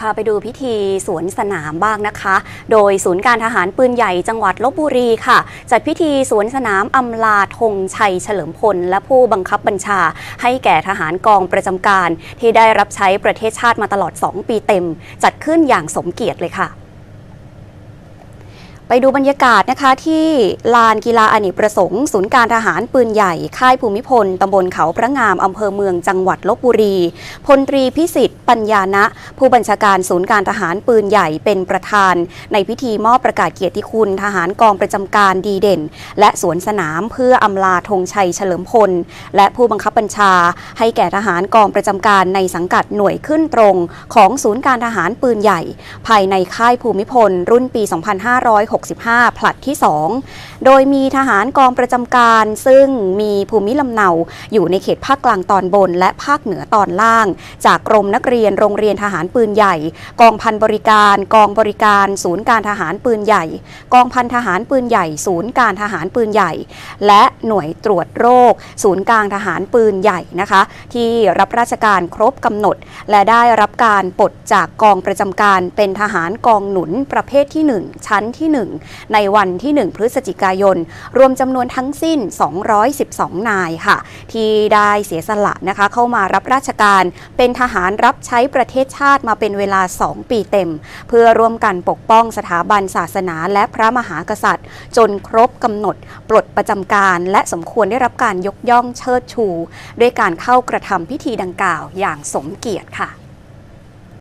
พาไปดูพิธีสวนสนามบ้างนะคะ โดยศูนย์การทหารปืนใหญ่จังหวัดลบบุรีค่ะ จัดพิธีสวนสนามอำลาธงชัยเฉลิมพล และผู้บังคับบัญชา ให้แก่ทหารกองประจำการ ที่ได้รับใช้ประเทศชาติมาตลอด 2 ปีเต็ม จัดขึ้นอย่างสมเกียรติเลยค่ะ ไปดูบรรยากาศนะคะที่ลานกีฬาอเนกประสงค์ ศูนย์การทหารปืนใหญ่ ค่ายภูมิพลตำบลเขาพระงามอำเภอเมืองจังหวัดลบบุรี พลตรีพิสิทธิ์ปัญญานะ ผู้บัญชาการศูนย์การทหารปืนใหญ่เป็นประธาน ในพิธีมอบประกาศเกียรติคุณทหารกองประจำการดีเด่น และสวนสนามเพื่ออำลาธงชัยเฉลิมพล และผู้บังคับบัญชา ให้แก่ทหารกองประจำการในสังกัดหน่วยขึ้นตรง ของศูนย์การทหารปืนใหญ่ ภายในค่ายภูมิพล รุ่นปี 256 2565 ผลัดที่ 2 โดยมีทหารกองประจำการ ซึ่งมีภูมิลำเนาอยู่ในเขตภาคกลางตอนบน และภาคเหนือตอนล่าง จากกรมนักเรียนโรงเรียนทหารปืนใหญ่ กองพันบริการ กองบริการ ศูนย์การทหารปืนใหญ่ กองพันทหารปืนใหญ่ ศูนย์การทหารปืนใหญ่ และหน่วยตรวจโรค ศูนย์กลางทหารปืนใหญ่นะคะ ที่รับราชการครบกำหนด และได้รับการปลดจากกองประจำการเป็นทหารกองหนุนประเภทที่ 1 ชั้นที่1 ในวันที่ 1 พฤศจิกายน รวมจำนวนทั้งสิ้น 212 นายค่ะ ที่ได้เสียสละนะคะเข้ามารับราชการเป็นทหารรับใช้ประเทศชาติมาเป็นเวลา 2 ปีเต็ม เพื่อร่วมกันปกป้องสถาบันศาสนาและพระมหากษัตริย์ จนครบกำหนด ปลดประจำการ และสมควรได้รับการยกย่องเชิดชู ด้วยการเข้ากระทำพิธีดังกล่าวอย่างสมเกียรติค่ะ